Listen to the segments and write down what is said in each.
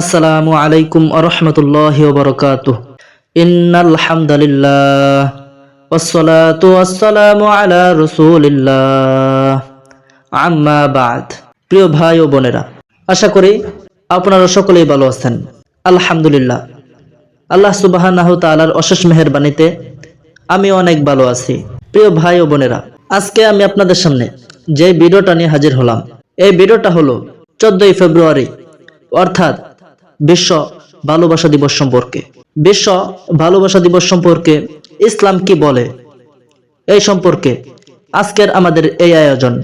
আসসালামু আলাইকুম আরহামতুল্লাহ বরকাত ইন্নাল হামদুলিল্লাহ ওসলাতু আসসালামু আলা রসুলিল্লাহ। আম্মা বাদ। প্রিয় ভাই ও বোনেরা, আশা করি আপনারা সকলেই ভালো আছেন। আলহামদুলিল্লাহ। আল্লাহ সুবাহানাহ তালার অশেষ মেহরবানিতে আমি অনেক ভালো আছি। প্রিয় ভাই ও বোনেরা, আজকে আমি আপনাদের সামনে যে ভিডিওটা নিয়ে হাজির হলাম, এই ভিডিওটা হলো চোদ্দই ফেব্রুয়ারি, অর্থাৎ বিশ্ব ভালোবাসা দিবস সম্পর্কে। বিশ্ব ভালোবাসা দিবস সম্পর্কে ইসলাম কি বলে? এই সম্পর্কে আজকের আমাদের এই আয়োজন।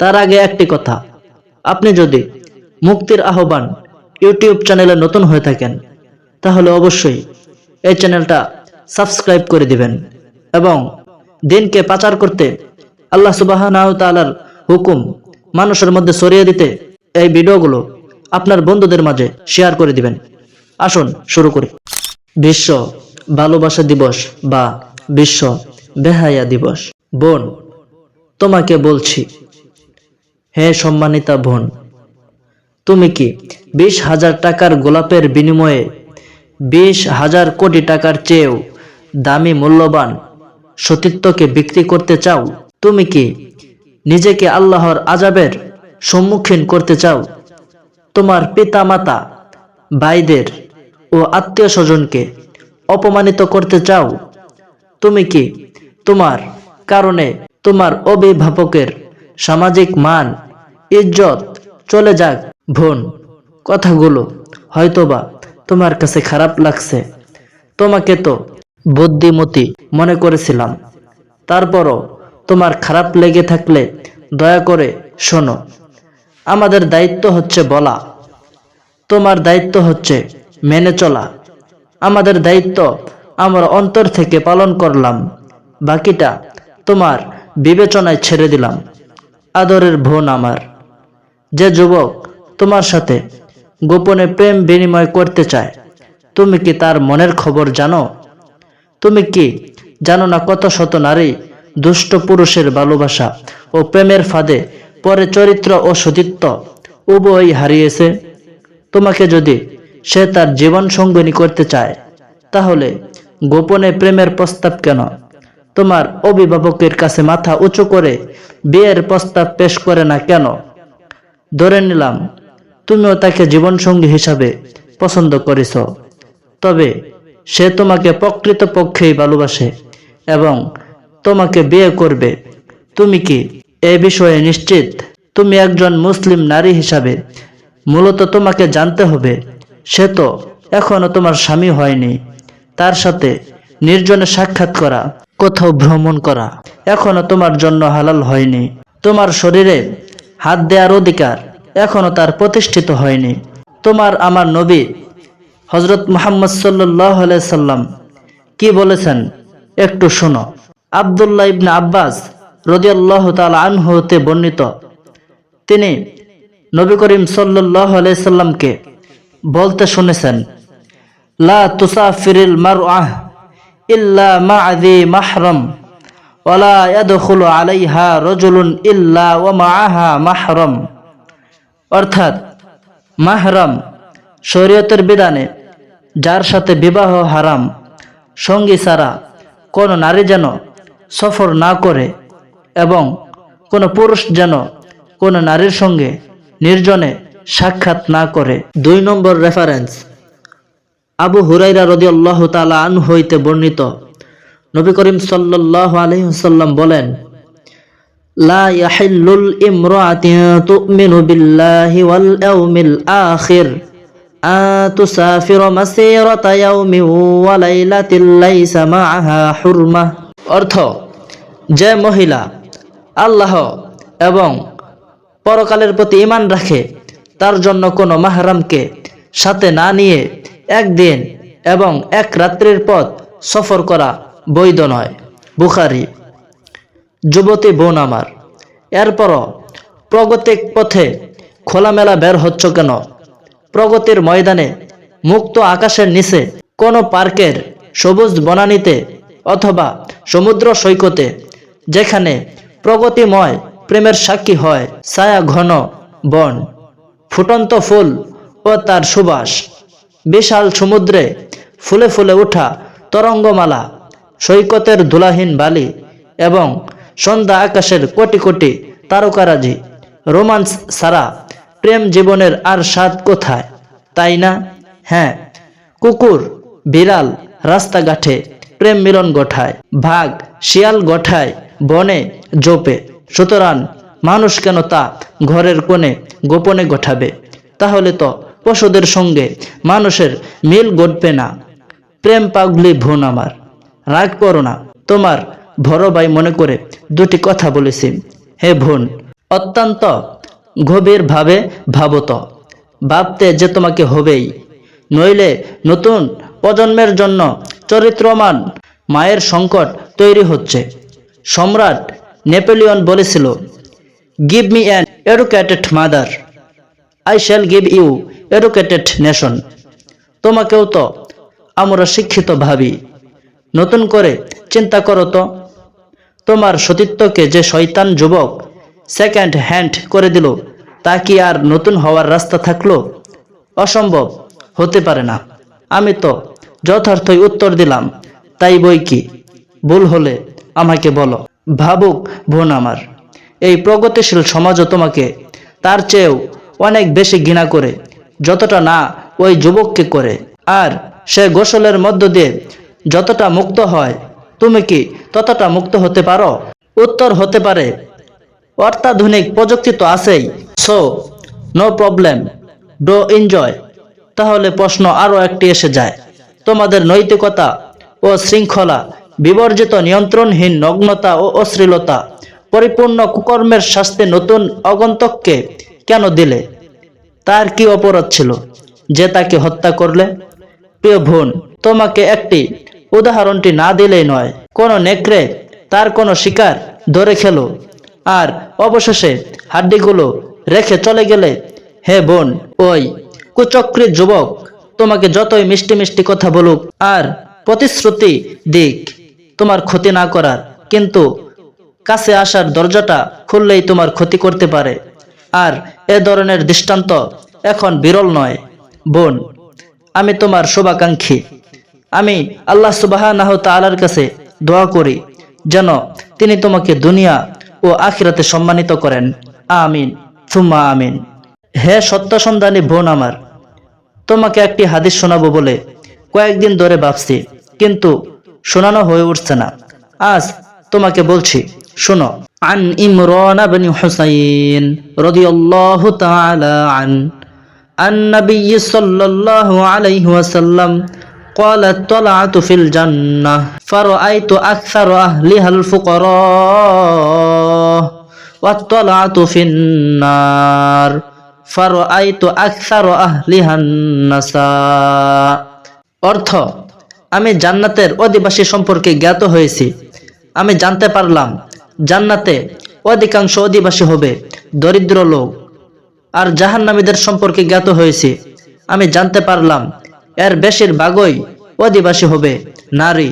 তার আগে একটি কথা। আপনি যদি মুক্তির আহ্বান ইউটিউব চ্যানেলে নতুন হয়ে থাকেন, তাহলে অবশ্যই এই চ্যানেলটা সাবস্ক্রাইব করে দিবেন এবং দিনকে পাচার করতে আল্লাহ সুবাহ হুকুম মানুষের মধ্যে সরিয়ে দিতে এই ভিডিওগুলো আপনার বন্ধুদের মাঝে শেয়ার করে দিবেন। আসুন, শুরু করি। বিশ্ব ভালোবাসা দিবস বা বিশ্ব বেহায়া দিবস। বোন, তোমাকে বলছি, হে সম্মানিতা বোন, তুমি কি বিশ হাজার টাকার গোলাপের বিনিময়ে বিশ হাজার কোটি টাকার চেয়েও দামি মূল্যবান সতীত্বকে বিক্রি করতে চাও? তুমি কি নিজেকে আল্লাহর আজাবের সম্মুখীন করতে চাও? তোমার পিতা মাতা ভাইদের ও আত্মীয় স্বজনকে অপমানিত করতে চাও? তুমি কি তোমার কারণে তোমার অভিভাবকের সামাজিক মান, ইজ্জত চলে যাক বোন কথাগুলো হয়তোবা তোমার কাছে খারাপ লাগছে। তোমাকে তো বুদ্ধিমতী মনে করেছিলাম। তারপরও তোমার খারাপ লেগে থাকলে দয়া করে শোনো। আমাদের দায়িত্ব হচ্ছে বলা। তোমার দায়িত্ব হচ্ছে মেনে চলা। আমাদের দায়িত্ব আমরা অন্তর থেকে পালন করলাম। বাকিটা তোমার বিবেচনায় ছেড়ে দিলাম। আদরের বোন আমার, যে যুবক তোমার সাথে গোপনে প্রেম বিনিময় করতে চায়, তুমি কি তার মনের খবর জানো? তুমি কি জানো না কত শত নারী দুষ্ট পুরুষের ভালোবাসা ও প্রেমের ফাঁদে পরে চরিত্র ও সতীত্ব উভয়ই হারিয়েছে। তোমাকে যদি সে তার জীবন সঙ্গিনী করতে চায়, তাহলে গোপনে প্রেমের প্রস্তাব কেন? তোমার অভিভাবকের কাছে মাথা উঁচু করে বিয়ের প্রস্তাব পেশ করে না কেন? ধরে নিলাম, তুমিও তাকে জীবনসঙ্গী হিসাবে পছন্দ করেছ। তবে সে তোমাকে প্রকৃত পক্ষেই ভালোবাসে এবং তোমাকে বিয়ে করবে। তুমি কি এ বিষয়ে নিশ্চিত, তুমি একজন মুসলিম নারী হিসাবে। মূলত তোমাকে জানতে হবে, সে তো এখনও তোমার স্বামী হয়নি। তার সাথে নির্জনে সাক্ষাৎ করা, কোথাও ভ্রমণ করা, এখনও তোমার জন্য হালাল হয়নি। তোমার শরীরে হাত দেওয়ার অধিকার এখনও তার প্রতিষ্ঠিত হয়নি। তোমার আমার নবী হজরত মোহাম্মদ সাল্লাহ সাল্লাম কি বলেছেন, একটু শোনো। আবদুল্লাহ ইবনে আব্বাস রদিয়াল্লাহ তাল আনহতে বর্ণিত। তিনি নবী করিম সাল্লাহ সাল্লামকে বলতে শুনেছেন, লা তুসাফিরিল মারআহ ইল্লা মা'যি মাহরাম ওয়ালা ইয়াদখুলু আলাইহা রাজুলুন ইল্লা ওয়া মা'আহা মাহরাম। অর্থাৎ মাহরাম শরীয়তের বিধানে যার সাথে বিবাহ হারাম, সঙ্গী ছাড়া কোনো নারী যেন সফর না করে এবং কোনো পুরুষ যেন কোনো নারীর সঙ্গে নির্জনে সাক্ষাৎ না করে। দুই নম্বর রেফারেন্স আবু হুরাইরা রদি আল্লাহ তালা আন হইতে বর্ণিত। নবী করিম সাল্লাহ আলহিহাল্লাম বলেন, লা বিল্লাহি অর্থ, যে মহিলা আল্লাহ এবং পরকালের প্রতি ইমান রাখে, তার জন্য কোনো মাহরামকে সাথে না নিয়ে একদিন এবং এক রাত্রির পথ সফর করা বৈধ নয়। বুখারি, যুবতী বোন আমার, এরপরও প্রগতিক পথে খোলামেলা বের হচ্ছ কেন? প্রগতির ময়দানে মুক্ত আকাশের নিচে কোনো পার্কের সবুজ বনানীতে অথবা সমুদ্র সৈকতে, যেখানে প্রগতিময়, প্রেমের সাক্ষী হয় ছায়া ঘন বন। ফুটন্ত ফুল ও তার সুবাস। বিশাল সমুদ্রে ফুলে ফুলে ওঠা তরঙ্গমালা, সৈকতের ধুলাহীন বালি এবং সন্ধ্যা আকাশের কোটি কোটি তারকারাজি। রোমান্স সারা প্রেম জীবনের আর স্বাদ কোথায়? তাই না? হ্যাঁ কুকুর, বিড়াল রাস্তাঘাটে প্রেম মিলন গঠায় ভাগ, শিয়াল গঠায় বনে, জোপে। সুতরাং মানুষ কেন তা ঘরের কোণে গোপনে গঠাবে? তাহলে তো পশুদের সঙ্গে মানুষের মিল ঘটবে না। প্রেম পাগলি ভুন আমার, রাগ করো না। তোমার বড় ভাই মনে করে দুটি কথা বলেছি। হে ভুন অত্যন্ত গভীরভাবে ভাবত ভাবতে যে তোমাকে হবেই। নইলে নতুন প্রজন্মের জন্য চরিত্রমান মায়ের সংকট তৈরি হচ্ছে। সম্রাট নেপোলিয়ন বলেছিল give me an educated mother I shall give you educated nation তোমাকেও তো আমরা শিক্ষিত ভাবি। নতুন করে চিন্তা করো তো। তোমার সতীত্বকে যে শয়তান যুবক সেকেন্ড হ্যান্ড করে দিল, তা কি আর নতুন হওয়ার রাস্তা থাকল? অসম্ভব, হতে পারে না। আমি তো যথার্থই উত্তর দিলাম, তাই বই কি? ভুল হলে আমাকে বলো। ভাবুক বোন আমার, এই প্রগতিশীল সমাজও তোমাকে, তার চেয়েও অনেক বেশি ঘৃণা করে, যতটা না ওই যুবককে করে। আর সে গোসলের মধ্য দিয়ে যতটা মুক্ত হয়, তুমি কি ততটা মুক্ত হতে পারো? উত্তর হতে পারে, অত্যাধুনিক প্রযুক্তি তো আছেই। So no problem do enjoy তাহলে প্রশ্ন আরও একটি এসে যায়। তোমাদের নৈতিকতা ও শৃঙ্খলা বিবর্জিত নিয়ন্ত্রণহীন নগ্নতা ও অশ্লীলতা পরিপূর্ণ কুকর্মের শাস্তি নতুন অগন্তককে কেন দিলে? তার কি অপরাধ ছিল? যে তাকে হত্যা করলে? প্রিয় বোন, তোমাকে একটি উদাহরণটি না দিলেই নয়। কোনো নেকড়ে তার কোনো শিকার ধরে খেলো। আর অবশেষে হাড্ডিগুলো রেখে চলে গেলে, হে বোন, ওই কুচক্রী যুবক তোমাকে যতই মিষ্টি মিষ্টি কথা বলুক, আর প্রতিশ্রুতি দিক। তোমার ক্ষতি না করার, কিন্তু কাছে আসার দরজাটা খুললেই তোমার ক্ষতি করতে পারে। আর এ ধরনের দৃষ্টান্ত এখন বিরল নয়। বোন, আমি তোমার শুভাকাঙ্ক্ষী। আমি আল্লাহ সুবাহ তালার কাছে দোয়া করি, যেন তিনি তোমাকে দুনিয়া ও আখিরাতে সম্মানিত করেন। আমিন, সুম্মা আমিন। হে সত্য সন্ধানী বোন আমার, তোমাকে একটি হাদিস শোনাবো বলে কয়েকদিন ধরে ভাবছি, কিন্তু শোনানো হয়ে উঠছে না আজ তোমাকে বলছি শোনো عن إمران بن حسين رضي الله تعالى عنه النبي صلى الله عليه وسلم قال اطلعت في الجنة فرأيت أكثر أهلها الفقراء واطلعت في النار فرأيت أكثر أهلها النساء অর্থ আমি জান্নাতের অধিবাসী সম্পর্কে জ্ঞাত হয়েছি। আমি জানতে পারলাম, জান্নাতে অধিকাংশ অধিবাসী হবে দরিদ্র লোক আর জাহান্নামীদের সম্পর্কে জ্ঞাত হয়েছি। আমি জানতে পারলাম, এর বেশিরভাগই অধিবাসী হবে নারী।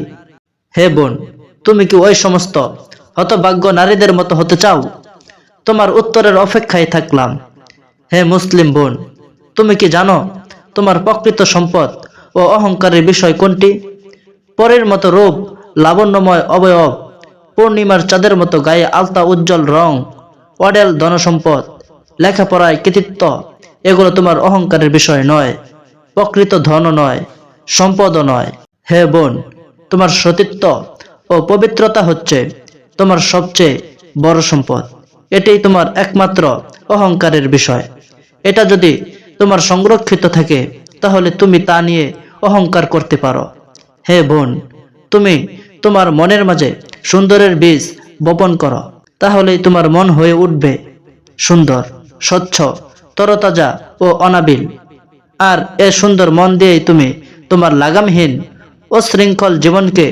হে বোন, তুমি কি ওই সমস্ত হতভাগ্য নারীদের মতো হতে চাও? তোমার উত্তরের অপেক্ষায় থাকলাম। হে মুসলিম বোন, তুমি কি জানো তোমার প্রকৃত সম্পদ ও অহংকারের বিষয় কোনটি? পরের মতো রূপ, লাবণ্যময় অবয়ব, পূর্ণিমার চাঁদের মতো গায়ে আলতা উজ্জ্বল রং, অডেল ধনসম্পদ, লেখাপড়ায় কৃতিত্ব, এগুলো তোমার অহংকারের বিষয় নয়, প্রকৃত ধনও নয়, সম্পদও নয়। হে বোন, তোমার সতীত্ব ও পবিত্রতা হচ্ছে তোমার সবচেয়ে বড় সম্পদ। এটাই তোমার একমাত্র অহংকারের বিষয়। এটা যদি তোমার সংরক্ষিত থাকে, তাহলে তুমি তা নিয়ে অহংকার করতে পারো। হে বোন, তুমি তোমার মনের মাঝে সুন্দরের বীজ বপন করো, তাহলেই তোমার মন হয়ে উঠবে সুন্দর, স্বচ্ছ, তরতাজা ও অনাবিল। আর এ সুন্দর মন দিয়েই তুমি তোমার লাগামহীন ও শৃঙ্খল জীবনকে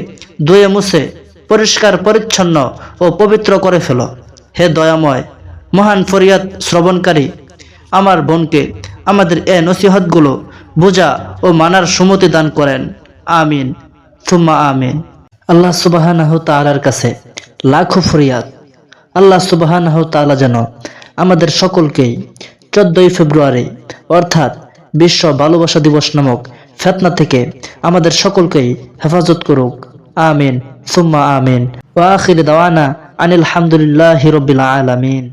ধুয়ে মুছে পরিষ্কার, পরিচ্ছন্ন ও পবিত্র করে ফেলো। হে দয়াময়, মহান ফরিয়াদ শ্রবণকারী, আমার বোনকে আমাদের এ নসিহতগুলো বোঝা ও মানার সুমতি দান করেন। আমিন। থুম্মা আমিন। আল্লাহ সুবাহানাহ তালার কাছে লাখো ফরিয়াদ। আল্লাহ সুবাহানাহ যেন আমাদের সকলকেই চোদ্দই ফেব্রুয়ারি, অর্থাৎ বিশ্ব ভালোবাসা দিবস নামক ফেতনা থেকে আমাদের সকলকেই হেফাজত করুক। আমিন। সুম্মা আমিন। ওয়া আখির দাওয়ানা আনিল হামদুলিল্লাহি রব্বিল আলামিন।